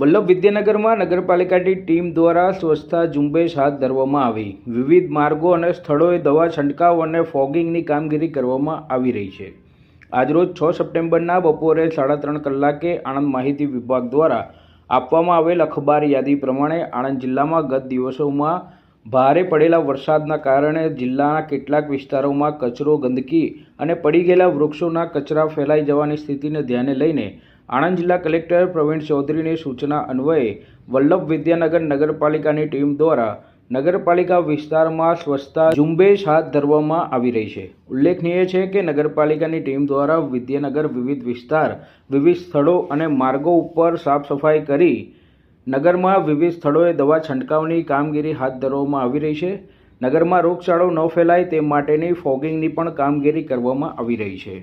વલ્લભ વિદ્યાનગરમાં નગરપાલિકાની ટીમ દ્વારા સ્વચ્છતા ઝુંબેશ હાથ ધરવામાં આવી. વિવિધ માર્ગો અને સ્થળોએ દવા છંટકાવ અને ફોગિંગની કામગીરી કરવામાં આવી રહી છે. આજરોજ છ સપ્ટેમ્બરના બપોરે સાડા ત્રણ કલાકે આણંદ માહિતી વિભાગ દ્વારા આપવામાં આવેલ અખબાર યાદી પ્રમાણે આણંદ જિલ્લામાં ગત દિવસોમાં ભારે પડેલા વરસાદના કારણે જિલ્લાના કેટલાક વિસ્તારોમાં કચરો, ગંદકી અને પડી ગયેલા વૃક્ષોના કચરા ફેલાઈ જવાની સ્થિતિને ધ્યાને લઈને આણંદ જિલ્લા કલેક્ટર પ્રવીણ ચૌધરીની સૂચના અન્વયે વલ્લભ વિદ્યાનગર નગરપાલિકાની ટીમ દ્વારા નગરપાલિકા વિસ્તારમાં સ્વચ્છતા ઝુંબેશ હાથ ધરવામાં આવી રહી છે. ઉલ્લેખનીય છે કે નગરપાલિકાની ટીમ દ્વારા વિદ્યાનગર વિવિધ વિસ્તાર, વિવિધ સ્થળો અને માર્ગો ઉપર સાફ સફાઈ કરી નગરમાં વિવિધ સ્થળોએ દવા છંટકાવની કામગીરી હાથ ધરવામાં આવી રહી છે. નગરમાં રોગચાળો ન ફેલાય તે માટેની ફોગિંગની પણ કામગીરી કરવામાં આવી રહી છે.